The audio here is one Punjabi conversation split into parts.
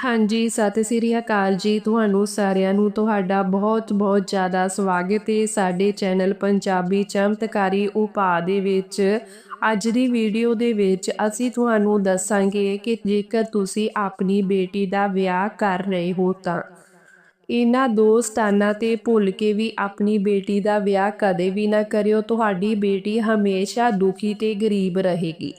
ਹਾਂਜੀ, ਸਤਿ ਸ੍ਰੀ ਅਕਾਲ ਜੀ ਤੁਹਾਨੂੰ ਸਾਰਿਆਂ ਨੂੰ। ਤੁਹਾਡਾ ਬਹੁਤ-ਬਹੁਤ ਜ਼ਿਆਦਾ ਸਵਾਗਤ ਹੈ ਸਾਡੇ ਚੈਨਲ ਪੰਜਾਬੀ ਚਮਤਕਾਰੀ ਉਪਾਅ ਦੇ ਵਿੱਚ। ਅੱਜ ਦੀ ਵੀਡੀਓ ਦੇ ਵਿੱਚ ਅਸੀਂ ਤੁਹਾਨੂੰ ਦੱਸਾਂਗੇ ਕਿ ਜੇਕਰ ਤੁਸੀਂ ਆਪਣੀ ਬੇਟੀ ਦਾ ਵਿਆਹ ਕਰ ਰਹੇ ਹੋ ਤਾਂ। ਇਹਨਾਂ ਦੋ ਸਥਾਨਾਂ ਤੇ ਭੁੱਲ ਕੇ ਵੀ ਆਪਣੀ ਬੇਟੀ ਦਾ ਵਿਆਹ ਕਦੇ ਵੀ ਨਾ ਕਰਿਓ। ਤੁਹਾਡੀ ਬੇਟੀ ਹਮੇਸ਼ਾ ਦੁਖੀ ਤੇ ਗਰੀਬ ਰਹੇਗੀ।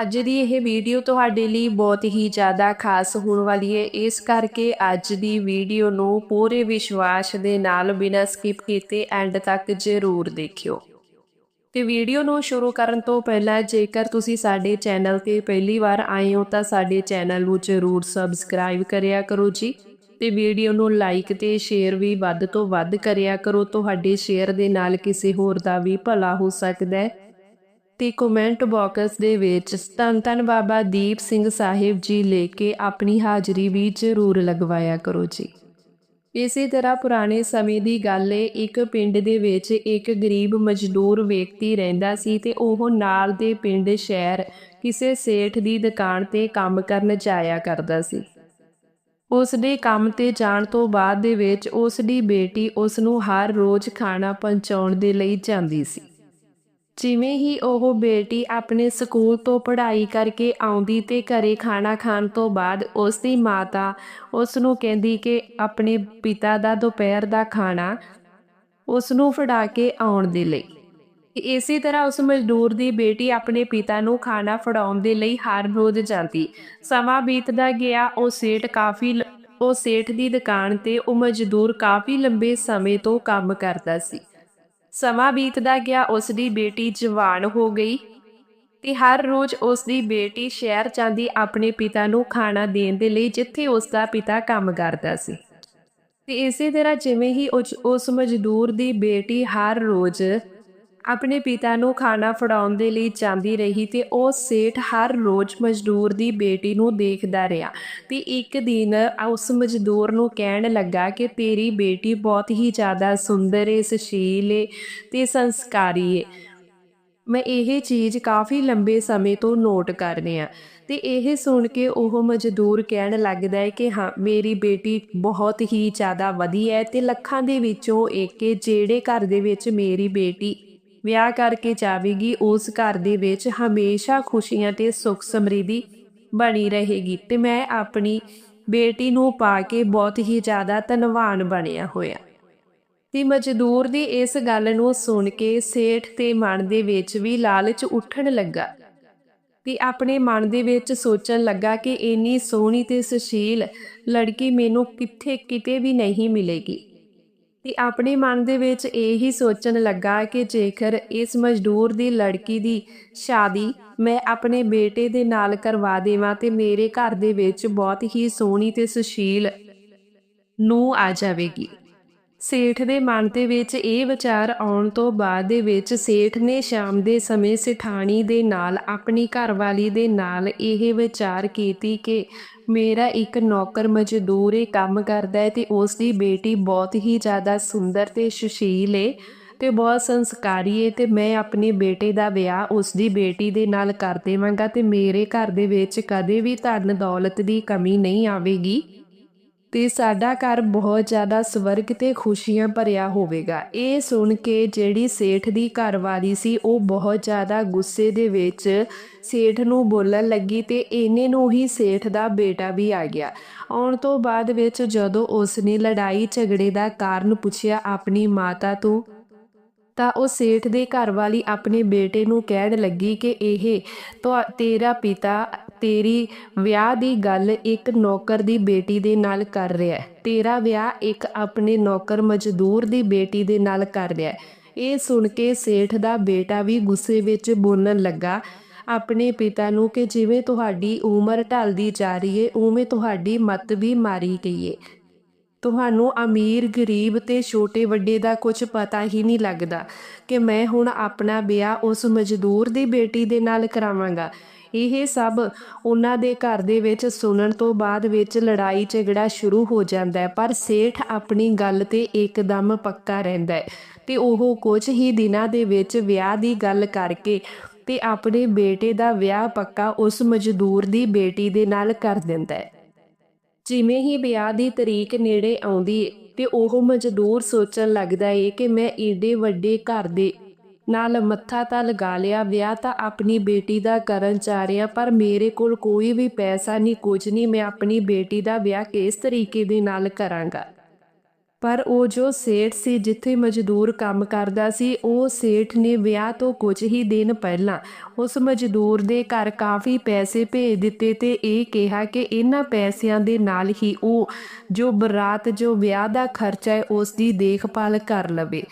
ਅੱਜ ਦੀ ਇਹ ਵੀਡੀਓ ਤੁਹਾਡੇ ਲਈ ਬਹੁਤ ਹੀ ਜ਼ਿਆਦਾ ਖਾਸ ਹੋਣ ਵਾਲੀ ਹੈ। ਇਸ ਕਰਕੇ ਅੱਜ ਦੀ ਵੀਡੀਓ ਨੂੰ ਪੂਰੇ ਵਿਸ਼ਵਾਸ ਦੇ ਨਾਲ ਬਿਨਾਂ ਸਕਿਪ ਕੀਤੇ ਐਂਡ ਤੱਕ ਜ਼ਰੂਰ ਦੇਖਿਓ। ਤੇ ਵੀਡੀਓ ਨੂੰ ਸ਼ੁਰੂ ਕਰਨ ਤੋਂ ਪਹਿਲਾਂ ਜੇਕਰ ਤੁਸੀਂ ਸਾਡੇ ਚੈਨਲ ਤੇ ਪਹਿਲੀ ਵਾਰ ਆਏ ਹੋ ਤਾਂ ਸਾਡੇ ਚੈਨਲ ਨੂੰ ਜ਼ਰੂਰ ਸਬਸਕ੍ਰਾਈਬ ਕਰਿਆ ਕਰੋ ਜੀ ਤੇ ਵੀਡੀਓ ਨੂੰ ਲਾਈਕ ਤੇ ਸ਼ੇਅਰ ਵੀ ਵੱਧ ਤੋਂ ਵੱਧ ਕਰਿਆ ਕਰੋ। ਤੁਹਾਡੇ ਸ਼ੇਅਰ ਦੇ ਨਾਲ ਕਿਸੇ ਹੋਰ ਦਾ ਵੀ ਭਲਾ ਹੋ ਸਕਦਾ ਹੈ। ਤੇ ਕਮੈਂਟ ਬਾਕਸ ਦੇ ਵਿੱਚ ਧੰਨ ਧੰਨ ਬਾਬਾ ਦੀਪ ਸਿੰਘ ਸਾਹਿਬ ਜੀ ਲੈ ਕੇ ਆਪਣੀ ਹਾਜ਼ਰੀ ਵੀ ਜ਼ਰੂਰ ਲਗਵਾਇਆ ਕਰੋ ਜੀ। ਇਸੇ ਤਰ੍ਹਾਂ ਪੁਰਾਣੇ ਸਮੇਂ ਦੀ ਗੱਲ ਏ, ਇੱਕ ਪਿੰਡ ਦੇ ਵਿੱਚ ਇੱਕ ਗਰੀਬ ਮਜ਼ਦੂਰ ਵਿਅਕਤੀ ਰਹਿੰਦਾ ਸੀ ਤੇ ਉਹ ਨਾਲ ਦੇ ਪਿੰਡ ਸ਼ਹਿਰ ਕਿਸੇ ਸੇਠ ਦੀ ਦੁਕਾਨ ਤੇ ਕੰਮ ਕਰਨ ਜਾਇਆ ਕਰਦਾ ਸੀ। ਉਸ ਦੇ ਕੰਮ ਤੇ ਜਾਣ ਤੋਂ ਬਾਅਦ ਦੇ ਵਿੱਚ ਉਸ ਦੀ ਬੇਟੀ ਉਸ ਨੂੰ ਹਰ ਰੋਜ਼ ਖਾਣਾ ਪਹੁੰਚਾਉਣ ਦੇ ਲਈ ਜਾਂਦੀ ਸੀ। ਜਿਵੇਂ ਹੀ ਉਹ ਬੇਟੀ ਆਪਣੇ ਸਕੂਲ ਤੋਂ ਪੜ੍ਹਾਈ ਕਰਕੇ ਆਉਂਦੀ ਤੇ ਘਰੇ ਖਾਣਾ ਖਾਣ ਤੋਂ ਬਾਅਦ ਉਸ ਦੀ ਮਾਤਾ ਉਸ ਨੂੰ ਕਹਿੰਦੀ ਕਿ ਆਪਣੇ ਪਿਤਾ ਦਾ ਦੁਪਹਿਰ ਦਾ ਖਾਣਾ ਉਸ ਨੂੰ ਫੜਾ ਕੇ ਆਉਣ ਦੇ ਲਈ। ਇਸੇ ਤਰ੍ਹਾਂ ਉਸ ਮਜ਼ਦੂਰ ਦੀ ਬੇਟੀ ਆਪਣੇ ਪਿਤਾ ਨੂੰ ਖਾਣਾ ਫੜਾਉਣ ਦੇ ਲਈ ਹਰ ਰੋਜ਼ ਜਾਂਦੀ। ਸਮਾਂ ਬੀਤਦਾ ਗਿਆ, ਉਹ ਸੇਠ ਕਾਫੀ ਲ, ਉਹ ਸੇਠ ਦੀ ਦੁਕਾਨ ਤੇ ਉਹ ਮਜ਼ਦੂਰ ਕਾਫੀ ਲੰਬੇ ਸਮੇਂ ਤੋਂ ਕੰਮ ਕਰਦਾ ਸੀ। ਸਮਾਂ ਬੀਤਦਾ ਗਿਆ ਉਸ ਦੀ ਬੇਟੀ ਜਵਾਨ ਹੋ ਗਈ ਤੇ ਹਰ ਰੋਜ਼ ਉਸ ਦੀ ਬੇਟੀ ਸ਼ਹਿਰ ਜਾਂਦੀ ਆਪਣੇ ਪਿਤਾ ਨੂੰ ਖਾਣਾ ਦੇਣ ਦੇ ਲਈ ਜਿੱਥੇ ਉਸ ਦਾ ਪਿਤਾ ਕੰਮ ਕਰਦਾ ਸੀ। ਤੇ ਇਸੇ ਤਰ੍ਹਾਂ ਜਿਵੇਂ ਹੀ ਉਸ ਮਜ਼ਦੂਰ ਦੀ ਬੇਟੀ ਹਰ ਰੋਜ਼ ਆਪਣੇ ਪਿਤਾ ਨੂੰ ਖਾਣਾ ਫੜਾਉਣ ਦੇ ਲਈ ਜਾਂਦੀ ਰਹੀ ਤੇ ਉਹ ਸੇਠ ਹਰ ਰੋਜ਼ ਮਜ਼ਦੂਰ ਦੀ ਬੇਟੀ ਨੂੰ ਦੇਖਦਾ ਰਿਹਾ। ਤੇ ਇੱਕ ਦਿਨ ਉਸ ਮਜ਼ਦੂਰ ਨੂੰ ਕਹਿਣ ਲੱਗਾ ਕਿ ਤੇਰੀ ਬੇਟੀ ਬਹੁਤ ਹੀ ਜ਼ਿਆਦਾ ਸੁੰਦਰ ਹੈ ਸੁਸ਼ੀਲ ਹੈ ਤੇ ਸੰਸਕਾਰੀ ਹੈ ਮੈਂ ਇਹ ਚੀਜ਼ ਕਾਫੀ ਲੰਬੇ ਸਮੇਂ ਤੋਂ ਨੋਟ ਕਰ ਰਿਹਾ। ਤੇ ਇਹ ਸੁਣ ਕੇ ਉਹ ਮਜ਼ਦੂਰ ਕਹਿਣ ਲੱਗਦਾ ਹੈ ਕਿ ਹਾਂ, ਮੇਰੀ ਬੇਟੀ ਬਹੁਤ ਹੀ ਜ਼ਿਆਦਾ ਵਧੀਆ ਹੈ ਤੇ ਲੱਖਾਂ ਦੇ ਵਿੱਚੋਂ ਇੱਕ ਜਿਹੜੇ ਘਰ ਦੇ ਵਿੱਚ ਮੇਰੀ ਬੇਟੀ ਵਿਆਹ ਕਰਕੇ ਜਾਵੇਗੀ, ਉਸ ਘਰ ਦੇ ਵਿੱਚ ਹਮੇਸ਼ਾ ਖੁਸ਼ੀਆਂ ਤੇ ਸੁੱਖ ਸਮਰਿੱਧੀ ਬਣੀ ਰਹੇਗੀ ਤੇ ਮੈਂ ਆਪਣੀ ਬੇਟੀ ਨੂੰ ਪਾ ਕੇ ਬਹੁਤ ਹੀ ਜ਼ਿਆਦਾ ਧਨਵਾਨ ਬਣਿਆ ਹੋਇਆ। ਤੇ ਮਜ਼ਦੂਰ ਦੀ ਇਸ ਗੱਲ ਨੂੰ ਸੁਣ ਕੇ ਸੇਠ ਤੇ ਮਨ ਦੇ ਵਿੱਚ ਵੀ ਲਾਲਚ ਉੱਠਣ ਲੱਗਾ ਤੇ ਆਪਣੇ ਮਨ ਦੇ ਵਿੱਚ ਸੋਚਣ ਲੱਗਾ ਕਿ ਇੰਨੀ ਸੋਹਣੀ ਤੇ ਸੁਸ਼ੀਲ ਲੜਕੀ ਮੈਨੂੰ ਕਿੱਥੇ, ਕਿਤੇ ਵੀ ਨਹੀਂ ਮਿਲੇਗੀ। ਤੇ ਆਪਣੇ ਮਨ ਦੇ ਵਿੱਚ ਇਹ ਹੀ ਸੋਚਣ ਲੱਗਾ ਕਿ ਜੇਕਰ ਇਸ ਮਜ਼ਦੂਰ ਦੀ ਲੜਕੀ ਦੀ ਸ਼ਾਦੀ ਮੈਂ ਆਪਣੇ ਬੇਟੇ ਦੇ ਨਾਲ ਕਰਵਾ ਦੇਵਾਂ ਤੇ ਮੇਰੇ ਘਰ ਦੇ ਵਿੱਚ ਬਹੁਤ ਹੀ ਸੋਹਣੀ ਤੇ ਸੁਸ਼ੀਲ ਨੂੰ ਆ ਜਾਵੇਗੀ। ਸੇਠ ਦੇ ਮਨ ਦੇ ਵਿੱਚ ਇਹ ਵਿਚਾਰ ਆਉਣ ਤੋਂ ਬਾਅਦ ਦੇ ਵਿੱਚ ਸੇਠ ਨੇ ਸ਼ਾਮ ਦੇ ਸਮੇਂ ਸਿਠਾਣੀ ਦੇ ਨਾਲ, ਆਪਣੀ ਘਰਵਾਲੀ ਦੇ ਨਾਲ ਇਹ ਵਿਚਾਰ ਕੀਤੀ ਕਿ ਮੇਰਾ ਇੱਕ ਨੌਕਰ ਮਜ਼ਦੂਰ ਇਹ ਕੰਮ ਕਰਦਾ ਹੈ ਤੇ ਉਸ ਦੀ ਬੇਟੀ ਬਹੁਤ ਹੀ ਜ਼ਿਆਦਾ ਸੁੰਦਰ ਤੇ ਸੁਸ਼ੀਲ ਏ ਤੇ ਬਹੁਤ ਸੰਸਕਾਰੀ ਏ ਤੇ ਮੈਂ ਆਪਣੇ ਬੇਟੇ ਦਾ ਵਿਆਹ ਉਸ ਦੀ ਬੇਟੀ ਦੇ ਨਾਲ ਕਰ ਦੇਵਾਂਗਾ ਤੇ ਮੇਰੇ ਘਰ ਦੇ ਵਿੱਚ ਕਦੇ ਵੀ ਧਨ ਦੌਲਤ ਦੀ ਕਮੀ ਨਹੀਂ ਆਵੇਗੀ। ਤੇ ਸਾਡਾ ਘਰ ਬਹੁਤ ਜ਼ਿਆਦਾ ਸਵਰਗ ਤੇ ਖੁਸ਼ੀਆਂ ਭਰਿਆ ਹੋਵੇਗਾ। ਇਹ ਸੁਣ ਕੇ ਜਿਹੜੀ ਸੇਠ ਦੀ ਘਰਵਾਲੀ ਸੀ, ਉਹ ਬਹੁਤ ਜ਼ਿਆਦਾ ਗੁੱਸੇ ਦੇ ਵਿੱਚ ਸੇਠ ਨੂੰ ਬੋਲਣ ਲੱਗੀ ਤੇ ਇਹਨੇ ਨੂੰ ਹੀ ਸੇਠ ਦਾ ਬੇਟਾ ਵੀ ਆ ਗਿਆ। ਆਉਣ ਤੋਂ ਬਾਅਦ ਵਿੱਚ ਜਦੋਂ ਉਸ ਨੇ ਲੜਾਈ ਝਗੜੇ ਦਾ ਕਾਰਨ ਪੁੱਛਿਆ ਆਪਣੀ ਮਾਤਾ ਤੋਂ, ਤਾਂ ਉਹ ਸੇਠ ਦੇ ਘਰ ਵਾਲੀ ਆਪਣੇ ਬੇਟੇ ਨੂੰ ਕਹਿਣ ਲੱਗੀ ਕਿ ਇਹ ਤੇਰਾ ਪਿਤਾ ਤੇਰੀ ਵਿਆਹ ਦੀ ਗੱਲ ਇੱਕ ਨੌਕਰ ਦੀ ਬੇਟੀ ਦੇ ਨਾਲ ਕਰ ਰਿਹਾ ਹੈ। ਤੇਰਾ ਵਿਆਹ ਇੱਕ ਆਪਣੇ ਨੌਕਰ ਮਜ਼ਦੂਰ ਦੀ ਬੇਟੀ ਦੇ ਨਾਲ ਕਰ ਰਿਹਾ ਹੈ। ਇਹ ਸੁਣ ਕੇ ਸੇਠ ਦਾ ਬੇਟਾ ਵੀ ਗੁੱਸੇ ਵਿੱਚ ਬੋਲਣ ਲੱਗਾ, ਆਪਣੇ ਪਿਤਾ ਨੂੰ ਕਿ ਜਿਵੇਂ ਤੁਹਾਡੀ ਉਮਰ ਢਲਦੀ ਜਾ ਰਹੀ ਏ, ਉਵੇਂ ਤੁਹਾਡੀ ਮਤ ਵੀ ਮਾਰੀ ਗਈ ਏ। ਤੁਹਾਨੂੰ ਅਮੀਰ, ਗਰੀਬ ਤੇ ਛੋਟੇ ਵੱਡੇ ਦਾ ਕੁਝ ਪਤਾ ਹੀ ਨਹੀਂ ਲੱਗਦਾ ਕਿ ਮੈਂ ਹੁਣ ਆਪਣਾ ਵਿਆਹ ਉਸ ਮਜ਼ਦੂਰ ਦੀ ਬੇਟੀ ਦੇ ਨਾਲ ਕਰਾਵਾਂਗਾ। ਇਹ ਸਭ ਉਹਨਾਂ ਦੇ ਘਰ ਦੇ ਵਿੱਚ ਸੁਣਨ ਤੋਂ ਬਾਅਦ ਵਿੱਚ ਲੜਾਈ ਝਗੜਾ ਸ਼ੁਰੂ ਹੋ ਜਾਂਦਾ ਹੈ, ਪਰ ਸੇਠ ਆਪਣੀ ਗੱਲ ਤੇ ਇੱਕਦਮ ਪੱਕਾ ਰਹਿੰਦਾ ਹੈ ਤੇ ਉਹ ਕੁਝ ਹੀ ਦਿਨਾਂ ਦੇ ਵਿੱਚ ਵਿਆਹ ਦੀ ਗੱਲ ਕਰਕੇ ਤੇ ਆਪਣੇ ਬੇਟੇ ਦਾ ਵਿਆਹ ਪੱਕਾ ਉਸ ਮਜ਼ਦੂਰ ਦੀ ਬੇਟੀ ਦੇ ਨਾਲ ਕਰ ਦਿੰਦਾ ਹੈ। ਜਿਵੇਂ ਹੀ ਵਿਆਹ ਦੀ ਤਰੀਕ ਨੇੜੇ ਆਉਂਦੀ ਏ ਤੇ ਉਹ ਮਜ਼ਦੂਰ ਸੋਚਣ ਲੱਗਦਾ ਏ ਕਿ ਮੈਂ ਏਡੇ ਵੱਡੇ ਘਰ ਦੇ ਨਾਲ ਮੱਥਾ ਤਾਂ ਲਗਾ ਲਿਆ, ਵਿਆਹ ਤਾਂ ਆਪਣੀ ਬੇਟੀ ਦਾ ਕਰਨ ਜਾ ਰਿਹਾ, ਪਰ ਮੇਰੇ ਕੋਲ ਕੋਈ ਵੀ ਪੈਸਾ ਨਹੀਂ, ਕੁਝ ਨਹੀਂ, ਮੈਂ ਆਪਣੀ ਬੇਟੀ ਦਾ ਵਿਆਹ ਕਿਸ ਤਰੀਕੇ ਦੇ ਨਾਲ ਕਰਾਂਗਾ? ਪਰ ਉਹ ਜੋ ਸੇਠ ਸੀ, ਜਿੱਥੇ ਮਜ਼ਦੂਰ ਕੰਮ ਕਰਦਾ ਸੀ, ਉਹ ਸੇਠ ਨੇ ਵਿਆਹ ਤੋਂ ਕੁਝ ਹੀ ਦਿਨ ਪਹਿਲਾਂ ਉਸ ਮਜ਼ਦੂਰ ਦੇ ਘਰ ਕਾਫੀ ਪੈਸੇ ਭੇਜ ਦਿੱਤੇ ਤੇ ਇਹ ਕਿਹਾ ਕਿ ਇਹਨਾਂ ਪੈਸਿਆਂ ਦੇ ਨਾਲ ਹੀ ਉਹ ਜੋ ਬਰਾਤ, ਜੋ ਵਿਆਹ ਦਾ ਖਰਚਾ ਹੈ, ਉਸ ਦੀ ਦੇਖਭਾਲ ਕਰ ਲਵੇ।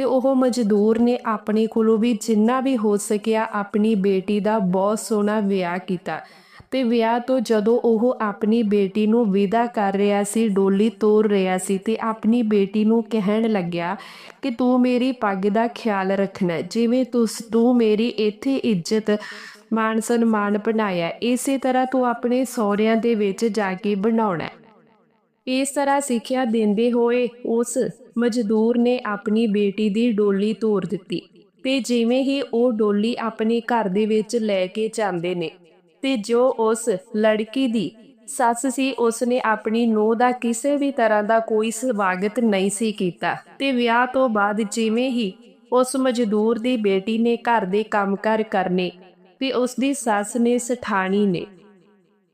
ਤੇ ਉਹ ਮਜ਼ਦੂਰ ਨੇ ਆਪਣੇ ਕੋਲੋਂ ਵੀ ਜਿੰਨਾ ਵੀ ਹੋ ਸਕਿਆ ਆਪਣੀ ਬੇਟੀ ਦਾ ਬਹੁਤ ਸੋਹਣਾ ਵਿਆਹ ਕੀਤਾ। ਤੇ ਵਿਆਹ ਤੋਂ ਜਦੋਂ ਉਹ ਆਪਣੀ ਬੇਟੀ ਨੂੰ ਵਿਦਾ ਕਰ ਰਿਹਾ ਸੀ, ਡੋਲੀ ਤੋਰ ਰਿਹਾ ਸੀ ਤੇ ਆਪਣੀ ਬੇਟੀ ਨੂੰ ਕਹਿਣ ਲੱਗਿਆ ਕਿ ਤੂੰ ਮੇਰੀ ਪੱਗ ਦਾ ਖਿਆਲ ਰੱਖਣਾ, ਜਿਵੇਂ ਤੁਸ, ਤੂੰ ਮੇਰੀ ਇੱਥੇ ਇੱਜ਼ਤ ਮਾਨ ਸਨਮਾਨ ਬਣਾਇਆ, ਇਸੇ ਤਰ੍ਹਾਂ ਤੂੰ ਆਪਣੇ ਸਹੁਰਿਆਂ ਦੇ ਵਿੱਚ ਜਾ ਕੇ ਬਣਾਉਣਾ। ਇਸ ਤਰ੍ਹਾਂ ਸਿੱਖਿਆ ਦਿੰਦੇ ਹੋਏ ਉਸ ਮਜ਼ਦੂਰ ਨੇ ਆਪਣੀ ਬੇਟੀ ਦੀ ਡੋਲੀ ਤੋਰ ਦਿੱਤੀ ਤੇ ਜਿਵੇਂ ਹੀ ਉਹ ਡੋਲੀ ਆਪਣੇ ਘਰ ਦੇ ਵਿੱਚ ਲੈ ਕੇ ਜਾਂਦੇ ਨੇ ਤੇ ਜੋ ਉਸ ਲੜਕੀ ਦੀ ਸੱਸ ਸੀ ਉਸ ਨੇ ਆਪਣੀ ਨੂੰਹ ਦਾ ਕਿਸੇ ਵੀ ਤਰ੍ਹਾਂ ਦਾ ਕੋਈ ਸਵਾਗਤ ਨਹੀਂ ਸੀ ਕੀਤਾ ਤੇ ਵਿਆਹ ਤੋਂ ਬਾਅਦ ਜਿਵੇਂ ਹੀ ਉਸ ਮਜ਼ਦੂਰ ਦੀ ਬੇਟੀ ਨੇ ਘਰ ਦੇ ਕੰਮਕਾਰ ਕਰਨੇ ਤੇ ਉਸ ਦੀ ਸੱਸ ਨੇ ਸਠਾਣੀ ਨੇ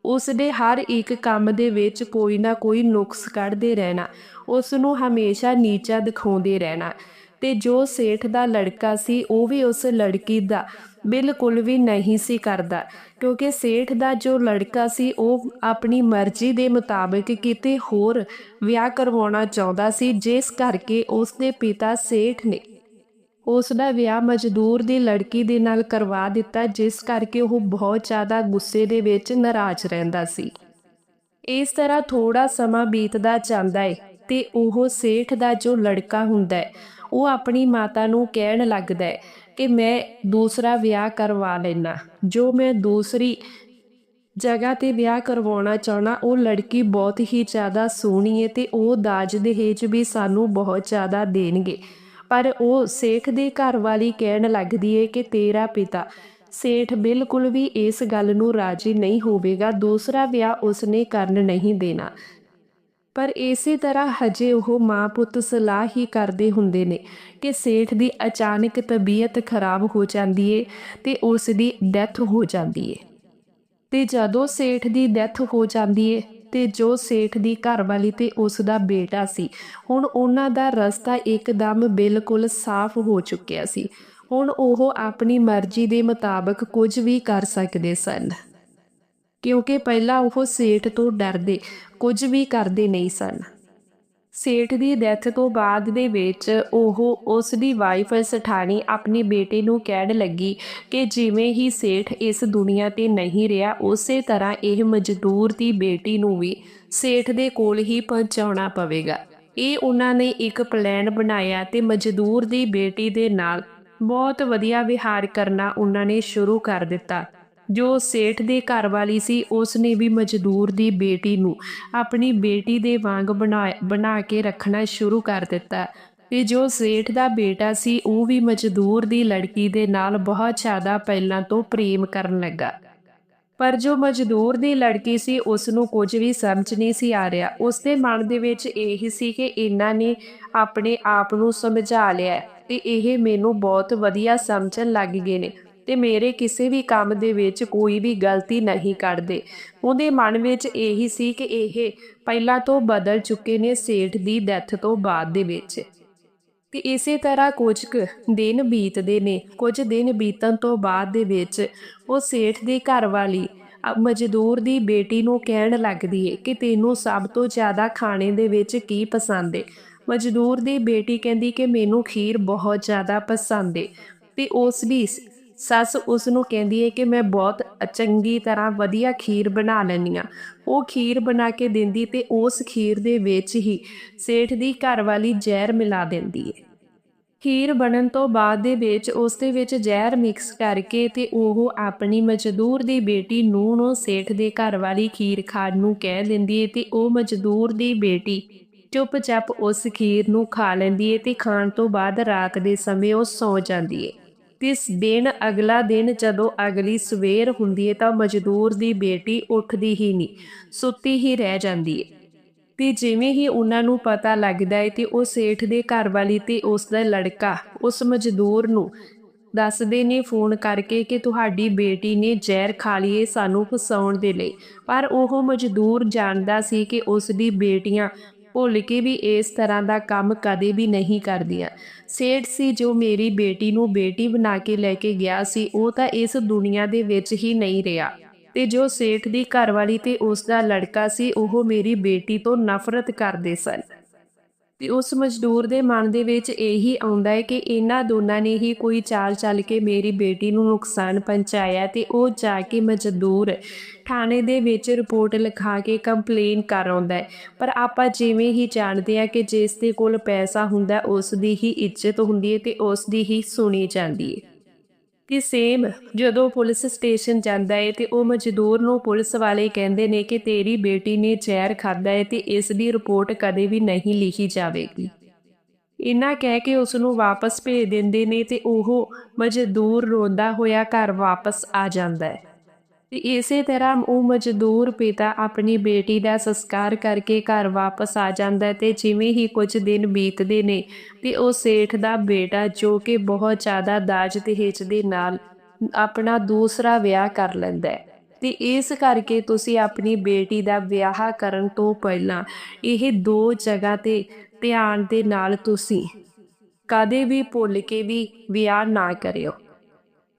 ਉਸ ਦੇ ਹਰ ਇੱਕ ਕੰਮ ਦੇ ਵਿੱਚ ਕੋਈ ਨਾ ਕੋਈ ਨੁਕਸ ਕੱਢਦੇ ਰਹਿਣਾ ਉਸ ਨੂੰ ਹਮੇਸ਼ਾ ਨੀਚਾ ਦਿਖਾਉਂਦੇ ਰਹਿਣਾ। ਤੇ ਜੋ ਸੇਠ ਦਾ ਲੜਕਾ ਸੀ, ਉਹ ਵੀ ਉਸ ਲੜਕੀ ਦਾ ਬਿਲਕੁਲ ਵੀ ਨਹੀਂ ਸੀ ਕਰਦਾ। ਕਿਉਂਕਿ ਸੇਠ ਦਾ ਜੋ ਲੜਕਾ ਸੀ, ਉਹ ਆਪਣੀ ਮਰਜ਼ੀ ਦੇ ਮੁਤਾਬਕ ਕਿਤੇ ਹੋਰ ਵਿਆਹ ਕਰਵਾਉਣਾ ਚਾਹੁੰਦਾ ਸੀ, ਜਿਸ ਕਰਕੇ ਉਸ ਦੇ ਪਿਤਾ ਸੇਠ ਨੇ ਉਸ ਦਾ ਵਿਆਹ ਮਜ਼ਦੂਰ ਦੀ ਲੜਕੀ ਦੇ ਨਾਲ ਕਰਵਾ ਦਿੱਤਾ, ਜਿਸ ਕਰਕੇ ਉਹ ਬਹੁਤ ਜ਼ਿਆਦਾ ਗੁੱਸੇ ਦੇ ਵਿੱਚ ਨਾਰਾਜ਼ ਰਹਿੰਦਾ ਸੀ। ਇਸ ਤਰ੍ਹਾਂ ਥੋੜਾ ਸਮਾਂ ਬੀਤਦਾ ਜਾਂਦਾ ਹੈ ਤੇ ਉਹ ਸੇਠ ਦਾ ਜੋ ਲੜਕਾ ਹੁੰਦਾ ਹੈ ਉਹ ਆਪਣੀ ਮਾਤਾ ਨੂੰ ਕਹਿਣ ਲੱਗਦਾ ਹੈ ਕਿ ਮੈਂ ਦੂਸਰਾ ਵਿਆਹ ਕਰਵਾ ਲੈਣਾ ਜੋ ਮੈਂ ਦੂਸਰੀ ਜਗ੍ਹਾ ਤੇ ਵਿਆਹ ਕਰਵਾਉਣਾ ਚਾਹਣਾ ਉਹ ਲੜਕੀ ਬਹੁਤ ਹੀ ਜ਼ਿਆਦਾ ਸੋਹਣੀ ਹੈ ਤੇ ਉਹ ਦਾਜ ਦਹੇਜ ਵੀ ਸਾਨੂੰ ਬਹੁਤ ਜ਼ਿਆਦਾ ਦੇਣਗੇ। ਪਰ ਉਹ ਸੇਠ ਦੇ ਘਰ ਵਾਲੀ ਕਹਿਣ ਲੱਗਦੀ ਏ ਕਿ ਤੇਰਾ ਪਿਤਾ। ਸੇਠ ਬਿਲਕੁਲ ਵੀ ਇਸ ਗੱਲ ਨੂੰ ਰਾਜੀ ਨਹੀਂ ਹੋਵੇਗਾ, ਦੂਸਰਾ ਵਿਆਹ ਉਸਨੇ ਕਰਨ ਨਹੀਂ ਦੇਣਾ। ਪਰ ਇਸੇ ਤਰ੍ਹਾਂ ਹਜੇ ਉਹ ਮਾਂ ਪੁੱਤ ਸਲਾਹ ਹੀ ਕਰਦੇ ਹੁੰਦੇ ਨੇ ਕਿ ਸੇਠ ਦੀ ਅਚਾਨਕ ਤਬੀਅਤ ਖਰਾਬ ਹੋ ਜਾਂਦੀ ਏ ਤੇ ਉਸ ਦੀ ਡੈਥ ਹੋ ਜਾਂਦੀ ਏ। ਤੇ ਜਦੋਂ ਸੇਠ ਦੀ ਡੈਥ ਹੋ ਜਾਂਦੀ ਏ ਤੇ ਜੋ ਸੇਠ ਦੀ ਘਰਵਾਲੀ ਤੇ ਉਸ ਦਾ ਬੇਟਾ ਸੀ। ਹੁਣ ਉਹਨਾਂ ਦਾ ਰਸਤਾ ਇੱਕਦਮ ਬਿਲਕੁਲ ਸਾਫ਼ ਹੋ ਚੁੱਕਿਆ ਸੀ। ਹੁਣ ਉਹ ਆਪਣੀ ਮਰਜ਼ੀ ਦੇ ਮੁਤਾਬਕ ਕੁਝ ਵੀ ਕਰ ਸਕਦੇ ਸਨ। ਕਿਉਂਕਿ ਪਹਿਲਾਂ ਉਹ ਸੇਠ ਤੋਂ ਡਰਦੇ, ਕੁਝ ਵੀ ਕਰਦੇ ਨਹੀਂ ਸਨ। ਸੇਠ ਦੀ ਡੈਥ ਤੋਂ ਬਾਅਦ ਦੇ ਵਿੱਚ ਉਹ ਉਸ ਦੀ ਵਾਈਫ ਸਠਾਣੀ ਆਪਣੀ ਬੇਟੇ ਨੂੰ ਕਹਿਣ ਲੱਗੀ ਕਿ ਜਿਵੇਂ ਹੀ ਸੇਠ ਇਸ ਦੁਨੀਆ ਤੇ ਨਹੀਂ ਰਿਹਾ, ਉਸੇ ਤਰ੍ਹਾਂ ਇਹ ਮਜ਼ਦੂਰ ਦੀ ਬੇਟੀ ਨੂੰ ਵੀ ਸੇਠ ਦੇ ਕੋਲ ਹੀ ਪਹੁੰਚਾਉਣਾ ਪਵੇਗਾ। ਇਹ ਉਹਨਾਂ ਨੇ ਇੱਕ ਪਲਾਨ ਬਣਾਇਆ ਤੇ ਮਜ਼ਦੂਰ ਦੀ ਬੇਟੀ ਦੇ ਨਾਲ ਬਹੁਤ ਵਧੀਆ ਵਿਹਾਰ ਕਰਨਾ ਉਹਨਾਂ ਨੇ ਸ਼ੁਰੂ ਕਰ ਦਿੱਤਾ। ਜੋ ਸੇਠ ਦੇ ਘਰ ਵਾਲੀ ਸੀ ਉਸ ਨੇ ਵੀ ਮਜ਼ਦੂਰ ਦੀ ਬੇਟੀ ਨੂੰ ਆਪਣੀ ਬੇਟੀ ਦੇ ਵਾਂਗ ਬਣਾ ਬਣਾ ਕੇ ਰੱਖਣਾ ਸ਼ੁਰੂ ਕਰ ਦਿੱਤਾ। ਤੇ ਜੋ ਸੇਠ ਦਾ ਬੇਟਾ ਸੀ, ਉਹ ਵੀ ਮਜ਼ਦੂਰ ਦੀ ਲੜਕੀ ਦੇ ਨਾਲ ਬਹੁਤ ਜ਼ਿਆਦਾ ਪਹਿਲਾਂ ਤੋਂ ਪ੍ਰੇਮ ਕਰਨ ਲੱਗਾ। ਪਰ ਜੋ ਮਜ਼ਦੂਰ ਦੀ ਲੜਕੀ ਸੀ ਉਸ ਨੂੰ ਕੁਝ ਵੀ ਸਮਝ ਨਹੀਂ ਸੀ ਆ ਰਿਹਾ। ਉਸ ਦੇ ਮਨ ਦੇ ਵਿੱਚ ਇਹੀ ਸੀ ਕਿ ਇਹਨਾਂ ਨੇ ਆਪਣੇ ਆਪ ਨੂੰ ਸਮਝਾ ਲਿਆ ਹੈ ਤੇ ਇਹ ਮੈਨੂੰ ਬਹੁਤ ਵਧੀਆ ਸਮਝਣ ਲੱਗ ਗਏ ਨੇ। ਤੇ ਮੇਰੇ ਕਿਸੇ ਵੀ ਕੰਮ ਦੇ ਵਿੱਚ ਕੋਈ ਵੀ ਗਲਤੀ ਨਹੀਂ ਕਰਦੇ। ਉਹਦੇ ਮਨ ਵਿੱਚ ਇਹੀ ਸੀ ਕਿ ਇਹ ਪਹਿਲਾਂ ਤੋਂ ਬਦਲ ਚੁੱਕੇ ਨੇ ਸੇਠ ਦੀ ਡੈਥ ਤੋਂ ਬਾਅਦ ਦੇ ਵਿੱਚ। ਤੇ ਇਸੇ ਤਰ੍ਹਾਂ ਕੁਝ ਕੁ ਦਿਨ ਬੀਤਦੇ ਨੇ, ਕੁਝ ਦਿਨ ਬੀਤਣ ਤੋਂ ਬਾਅਦ ਦੇ ਵਿੱਚ ਉਹ ਸੇਠ ਦੀ ਘਰ ਵਾਲੀ ਅ- ਮਜ਼ਦੂਰ ਦੀ ਬੇਟੀ ਨੂੰ ਕਹਿਣ ਲੱਗਦੀ ਏ ਕਿ ਤੈਨੂੰ ਸਭ ਤੋਂ ਜ਼ਿਆਦਾ ਖਾਣੇ ਦੇ ਵਿੱਚ ਕੀ ਪਸੰਦ ਏ? ਮਜ਼ਦੂਰ ਦੀ ਬੇਟੀ ਕਹਿੰਦੀ ਕਿ ਮੈਨੂੰ ਖੀਰ ਬਹੁਤ ਜ਼ਿਆਦਾ ਪਸੰਦ ਏ। ਤੇ ਉਸ ਵੀ ਸੱਸ ਉਸ ਨੂੰ ਕਹਿੰਦੀ ਹੈ ਕਿ ਮੈਂ ਬਹੁਤ ਚੰਗੀ ਤਰ੍ਹਾਂ ਵਧੀਆ ਖੀਰ ਬਣਾ ਲੈਂਦੀ ਹਾਂ ਉਹ ਖੀਰ ਬਣਾ ਕੇ ਦਿੰਦੀ ਤੇ ਉਸ ਖੀਰ ਦੇ ਵਿੱਚ ਹੀ ਸੇਠ ਦੀ ਘਰਵਾਲੀ ਜ਼ਹਿਰ ਮਿਲਾ ਦਿੰਦੀ ਹੈ ਖੀਰ ਬਣਨ ਤੋਂ ਬਾਅਦ ਦੇ ਵਿੱਚ ਉਸ ਦੇ ਵਿੱਚ ਜ਼ਹਿਰ ਮਿਕਸ ਕਰਕੇ ਤੇ ਉਹ ਆਪਣੀ ਮਜ਼ਦੂਰ ਦੀ ਬੇਟੀ ਨੂੰ ਨੂੰ ਸੇਠ ਦੇ ਘਰ ਵਾਲੀ ਖੀਰ ਖਾਣ ਨੂੰ ਕਹਿ ਦਿੰਦੀ ਹੈ ਤੇ ਉਹ ਮਜ਼ਦੂਰ ਦੀ ਬੇਟੀ ਚੁੱਪਚਾਪ ਉਸ ਖੀਰ ਨੂੰ ਖਾ ਲੈਂਦੀ ਹੈ ਤੇ ਖਾਣ ਤੋਂ ਬਾਅਦ ਰਾਤ ਦੇ ਸਮੇਂ ਉਹ ਸੌ ਜਾਂਦੀ ਹੈ ਤੇ ਇਸ ਅਗਲਾ ਦਿਨ ਜਦੋਂ ਅਗਲੀ ਸਵੇਰ ਹੁੰਦੀ ਹੈ ਤਾਂ ਮਜ਼ਦੂਰ ਦੀ ਬੇਟੀ ਉੱਠਦੀ ਹੀ ਨਹੀਂ, ਸੁੱਤੀ ਹੀ ਰਹਿ ਜਾਂਦੀ ਹੈ ਤੇ ਜਿਵੇਂ ਹੀ ਉਹਨਾਂ ਨੂੰ ਪਤਾ ਲੱਗਦਾ ਹੈ ਤੇ ਉਹ ਸੇਠ ਦੇ ਘਰ ਵਾਲੀ ਤੇ ਉਸ ਦਾ ਲੜਕਾ, ਉਸ ਮਜ਼ਦੂਰ ਨੂੰ ਦੱਸਦੇ ਨੇ ਫੋਨ ਕਰਕੇ ਕਿ ਤੁਹਾਡੀ ਬੇਟੀ ਨੇ ਜ਼ਹਿਰ ਖਾ ਲਈਏ ਸਾਨੂੰ ਫਸਾਉਣ ਦੇ ਲਈ। ਪਰ ਉਹ ਮਜ਼ਦੂਰ ਜਾਣਦਾ ਸੀ ਕਿ ਉਸ ਦੀ ਬੇਟੀਆਂ ਭੁੱਲ ਕੇ ਵੀ ਇਸ ਤਰ੍ਹਾਂ ਦਾ ਕੰਮ ਕਦੇ ਵੀ ਨਹੀਂ ਕਰਦੀਆਂ। ਸੇਠ ਸੀ ਜੋ ਮੇਰੀ ਬੇਟੀ ਨੂੰ ਬੇਟੀ ਬਣਾ ਕੇ ਲੈ ਕੇ ਗਿਆ ਸੀ, ਉਹ ਤਾਂ ਇਸ ਦੁਨੀਆ ਦੇ ਵਿੱਚ ਹੀ ਨਹੀਂ ਰਿਹਾ। ਤੇ ਜੋ ਸੇਠ ਦੀ ਘਰਵਾਲੀ ਤੇ ਉਸ ਦਾ ਲੜਕਾ ਸੀ, ਉਹ ਮੇਰੀ ਬੇਟੀ ਤੋਂ ਨਫ਼ਰਤ ਕਰਦੇ ਸਨ। ਤੇ ਉਸ ਮਜ਼ਦੂਰ ਦੇ ਮਨ ਦੇ ਵਿੱਚ ਇਹੀ ਆਉਂਦਾ ਹੈ ਕਿ ਇਹਨਾਂ ਦੋਨਾਂ ਨੇ ਹੀ ਕੋਈ ਚਾਲ ਚੱਲ ਕੇ ਮੇਰੀ ਬੇਟੀ ਨੂੰ ਨੁਕਸਾਨ ਪਹੁੰਚਾਇਆ ਤੇ ਉਹ ਜਾ ਕੇ ਮਜ਼ਦੂਰ ਥਾਣੇ ਦੇ ਵਿੱਚ ਰਿਪੋਰਟ ਲਿਖਾ ਕੇ ਕੰਪਲੇਨ ਕਰ ਆਉਂਦਾ ਹੈ। ਪਰ ਆਪਾਂ ਜਿਵੇਂ ਹੀ ਜਾਣਦੇ ਆ ਕਿ ਜਿਸ ਦੇ ਕੋਲ ਪੈਸਾ ਹੁੰਦਾ, ਉਸ ਦੀ ਹੀ ਇੱਜ਼ਤ ਹੁੰਦੀ ਹੈ ਤੇ ਉਸ ਦੀ ਹੀ ਸੁਣੀ ਜਾਂਦੀ ਹੈ। ਕਿ ਸੇਮ ਜਦੋਂ ਪੁਲਿਸ ਸਟੇਸ਼ਨ ਜਾਂਦਾ ਹੈ ਤੇ ਉਹ ਮਜ਼ਦੂਰ ਨੂੰ ਪੁਲਿਸ ਵਾਲੇ ਕਹਿੰਦੇ ਨੇ ਕਿ ਤੇਰੀ ਬੇਟੀ ਨੇ ਜ਼ਹਿਰ ਖਾਦਾ ਹੈ ਤੇ ਇਸ ਦੀ ਰਿਪੋਰਟ ਕਦੇ ਵੀ ਨਹੀਂ ਲਿਖੀ ਜਾਵੇਗੀ। ਇਨਾ ਕਹਿ ਕੇ ਉਸ ਨੂੰ ਵਾਪਸ ਭੇਜ ਦਿੰਦੇ ਨੇ ਤੇ ਉਹ ਮਜ਼ਦੂਰ ਰੋਂਦਾ ਹੋਇਆ ਘਰ ਵਾਪਸ ਆ ਜਾਂਦਾ ਹੈ ਤੇ ਇਸੇ ਤਰ੍ਹਾਂ ਉਹ ਮਜ਼ਦੂਰ ਪਿਤਾ ਆਪਣੀ ਬੇਟੀ ਦਾ ਸੰਸਕਾਰ ਕਰਕੇ ਘਰ ਵਾਪਸ ਆ ਜਾਂਦਾ ਹੈ ਤੇ ਜਿਵੇਂ ਹੀ ਕੁਝ ਦਿਨ ਬੀਤਦੇ ਨੇ ਤੇ ਉਹ ਸੇਠ ਦਾ ਬੇਟਾ ਜੋ ਕਿ ਬਹੁਤ ਜ਼ਿਆਦਾ ਦਾਜ ਦਹੇਜ ਦੇ ਨਾਲ ਆਪਣਾ ਦੂਸਰਾ ਵਿਆਹ ਕਰ ਲੈਂਦਾ ਹੈ। ਤੇ ਇਸ ਕਰਕੇ ਤੁਸੀਂ ਆਪਣੀ ਬੇਟੀ ਦਾ ਵਿਆਹ ਕਰਨ ਤੋਂ ਪਹਿਲਾਂ ਇਹ ਦੋ ਜਗ੍ਹਾ ਤੇ ਧਿਆਨ ਦੇ ਨਾਲ ਤੁਸੀਂ ਕਦੇ ਵੀ ਭੁੱਲ ਕੇ ਵੀ ਵਿਆਹ ਨਾ ਕਰਿਓ।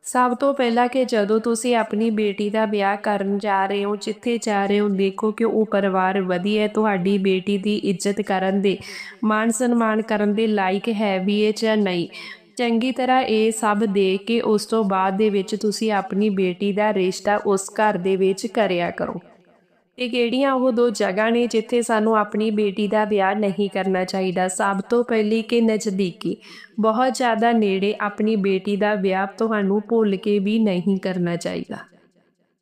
ਸਭ ਤੋਂ ਪਹਿਲਾਂ ਕਿ ਜਦੋਂ ਤੁਸੀਂ ਆਪਣੀ ਬੇਟੀ ਦਾ ਵਿਆਹ ਕਰਨ ਜਾ ਰਹੇ ਹੋ, ਜਿੱਥੇ ਜਾ ਰਹੇ ਹੋ, ਦੇਖੋ ਕਿ ਉਹ ਪਰਿਵਾਰ ਵਧੀਆ ਤੁਹਾਡੀ ਬੇਟੀ ਦੀ ਇੱਜ਼ਤ ਕਰਨ ਦੇ, ਮਾਣ ਸਨਮਾਨ ਕਰਨ ਦੇ ਲਾਇਕ ਹੈ ਵੀ ਇਹ ਜਾਂ ਨਹੀਂ। ਚੰਗੀ ਤਰ੍ਹਾਂ ਇਹ ਸਭ ਦੇਖ ਕੇ ਉਸ ਤੋਂ ਬਾਅਦ ਦੇ ਵਿੱਚ ਤੁਸੀਂ ਆਪਣੀ ਬੇਟੀ ਦਾ ਰਿਸ਼ਤਾ ਉਸ ਘਰ ਦੇ ਵਿੱਚ ਕਰਿਆ ਕਰੋ। ਇਹ ਕਿਹੜੀਆਂ ਉਹ ਦੋ ਜਗ੍ਹਾ ਨੇ ਜਿੱਥੇ ਸਾਨੂੰ ਆਪਣੀ ਬੇਟੀ ਦਾ ਵਿਆਹ ਨਹੀਂ ਕਰਨਾ ਚਾਹੀਦਾ। ਸਭ ਤੋਂ ਪਹਿਲੀ ਕਿ ਨਜ਼ਦੀਕੀ। ਬਹੁਤ ਜ਼ਿਆਦਾ ਨੇੜੇ ਆਪਣੀ ਬੇਟੀ ਦਾ ਵਿਆਹ ਤੁਹਾਨੂੰ ਭੁੱਲ ਕੇ ਵੀ ਨਹੀਂ ਕਰਨਾ ਚਾਹੀਦਾ।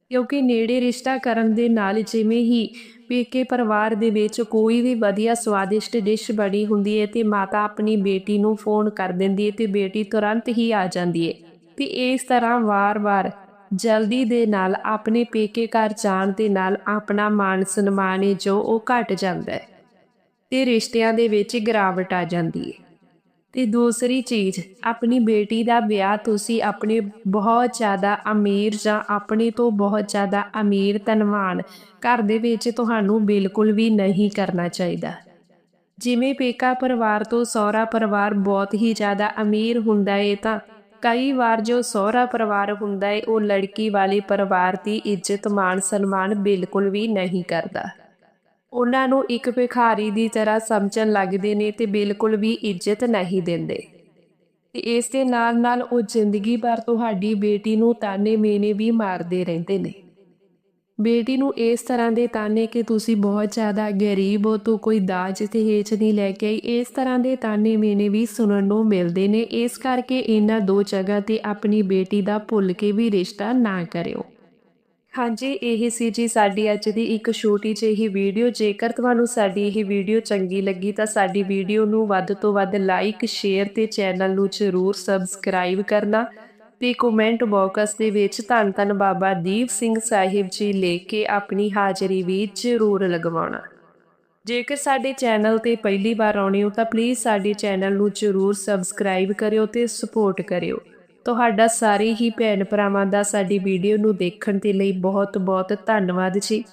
ਕਿਉਂਕਿ ਨੇੜੇ ਰਿਸ਼ਤਾ ਕਰਨ ਦੇ ਨਾਲ ਜਿਵੇਂ ਹੀ ਪੇਕੇ ਪਰਿਵਾਰ ਦੇ ਵਿੱਚ ਕੋਈ ਵੀ ਵਧੀਆ ਸਵਾਦਿਸ਼ਟ ਡਿਸ਼ ਬਣੀ ਹੁੰਦੀ ਹੈ ਤੇ ਮਾਤਾ ਆਪਣੀ ਬੇਟੀ ਨੂੰ ਫੋਨ ਕਰ ਦਿੰਦੀ ਹੈ ਤੇ ਬੇਟੀ ਤੁਰੰਤ ਹੀ ਆ ਜਾਂਦੀ ਹੈ ਤੇ ਇਸ ਤਰ੍ਹਾਂ ਵਾਰ-ਵਾਰ ਜਲਦੀ ਦੇ ਨਾਲ ਆਪਣੇ ਪੇਕੇ ਘਰ ਜਾਣ ਦੇ ਨਾਲ ਆਪਣਾ ਮਾਣ ਸਨਮਾਨ ਹੈ ਜੋ ਉਹ ਘਟ ਜਾਂਦਾ ਹੈ। ਤੇ ਰਿਸ਼ਤਿਆਂ ਦੇ ਵਿੱਚ ਗਿਰਾਵਟ ਆ ਜਾਂਦੀ ਹੈ। ਤੇ ਦੂਸਰੀ ਚੀਜ਼, ਆਪਣੀ ਬੇਟੀ ਦਾ ਵਿਆਹ ਤੁਸੀਂ ਆਪਣੇ ਬਹੁਤ ਜ਼ਿਆਦਾ ਅਮੀਰ ਜਾਂ ਆਪਣੇ ਤੋਂ ਬਹੁਤ ਜ਼ਿਆਦਾ ਅਮੀਰ ਧਨਵਾਨ ਘਰ ਦੇ ਵਿੱਚ ਤੁਹਾਨੂੰ ਬਿਲਕੁਲ ਵੀ ਨਹੀਂ ਕਰਨਾ ਚਾਹੀਦਾ। ਜਿਵੇਂ ਪੇਕਾ ਪਰਿਵਾਰ ਤੋਂ ਸਹੁਰਾ ਪਰਿਵਾਰ ਬਹੁਤ ਹੀ ਜ਼ਿਆਦਾ ਅਮੀਰ ਹੁੰਦਾ ਏ ਤਾਂ ਕਈ ਵਾਰ ਜੋ ਸਹੁਰਾ ਪਰਿਵਾਰ ਹੁੰਦਾ ਹੈ ਉਹ ਲੜਕੀ ਵਾਲੇ ਪਰਿਵਾਰ ਦੀ ਇੱਜ਼ਤ, ਮਾਣ, ਸਨਮਾਨ ਬਿਲਕੁਲ ਵੀ ਨਹੀਂ ਕਰਦਾ। ਉਹਨਾਂ ਨੂੰ ਇੱਕ ਭਿਖਾਰੀ ਦੀ ਤਰ੍ਹਾਂ ਸਮਝਣ ਲੱਗਦੇ ਨੇ ਤੇ ਬਿਲਕੁਲ ਵੀ ਇੱਜ਼ਤ ਨਹੀਂ ਦਿੰਦੇ। ਤੇ ਇਸ ਦੇ ਨਾਲ ਨਾਲ ਉਹ ਜ਼ਿੰਦਗੀ ਭਰ ਤੁਹਾਡੀ ਬੇਟੀ ਨੂੰ ਤਾਨੇ ਮੇਨੇ ਵੀ ਮਾਰਦੇ ਰਹਿੰਦੇ ਨੇ। ਬੇਟੀ ਨੂੰ ਇਸ ਤਰ੍ਹਾਂ ਦੇ ਤਾਨੇ ਕਿ ਤੁਸੀਂ ਬਹੁਤ ਜ਼ਿਆਦਾ ਗਰੀਬ ਹੋ, ਤੂੰ ਕੋਈ ਦਾਜ ਤੇ ਹੇਚ ਨਹੀਂ ਲੈ ਕੇ ਆਈ। ਇਸ ਤਰ੍ਹਾਂ ਦੇ ਤਾਨੇ ਮੇਨੇ ਵੀ ਸੁਣਨ ਨੂੰ ਮਿਲਦੇ ਨੇ। ਇਸ ਕਰਕੇ ਇਹਨਾਂ ਦੋ ਜਗ੍ਹਾ ਤੇ ਆਪਣੀ ਬੇਟੀ ਦਾ ਭੁੱਲ ਕੇ ਵੀ ਰਿਸ਼ਤਾ ਨਾ ਕਰਿਓ। ਹਾਂਜੀ, ਇਹ ਸੀ ਜੀ ਸਾਡੀ ਅੱਜ ਦੀ ਇੱਕ ਛੋਟੀ ਜਿਹੀ ਵੀਡੀਓ। ਜੇਕਰ ਤੁਹਾਨੂੰ ਸਾਡੀ ਇਹ ਵੀਡੀਓ ਚੰਗੀ ਲੱਗੀ ਤਾਂ ਸਾਡੀ ਵੀਡੀਓ ਨੂੰ ਵੱਧ ਤੋਂ ਵੱਧ ਲਾਈਕ, ਸ਼ੇਅਰ ਤੇ ਚੈਨਲ ਨੂੰ ਜ਼ਰੂਰ ਸਬਸਕ੍ਰਾਈਬ ਕਰਨਾ। ਤੇ ਕਮੈਂਟ ਬਾਕਸ ਦੇ ਵਿੱਚ ਧੰਨ ਧੰਨ ਬਾਬਾ ਦੀਪ ਸਿੰਘ ਸਾਹਿਬ ਜੀ ਲੈ ਕੇ ਆਪਣੀ ਹਾਜ਼ਰੀ ਵੀ ਜ਼ਰੂਰ ਲਗਵਾਉਣਾ। ਜੇਕਰ ਸਾਡੇ ਚੈਨਲ ਤੇ ਪਹਿਲੀ ਵਾਰ ਆਉਣੇ ਹੋ ਤਾਂ ਪਲੀਜ਼ ਸਾਡੇ ਚੈਨਲ ਨੂੰ ਜ਼ਰੂਰ ਸਬਸਕ੍ਰਾਈਬ ਕਰਿਓ ਤੇ ਸਪੋਰਟ ਕਰਿਓ। ਤੁਹਾਡਾ ਸਾਰੇ ਹੀ ਭੈਣ ਭਰਾਵਾਂ ਦਾ ਸਾਡੀ ਵੀਡੀਓ ਨੂੰ ਦੇਖਣ ਦੇ ਲਈ ਬਹੁਤ ਬਹੁਤ ਧੰਨਵਾਦ ਜੀ।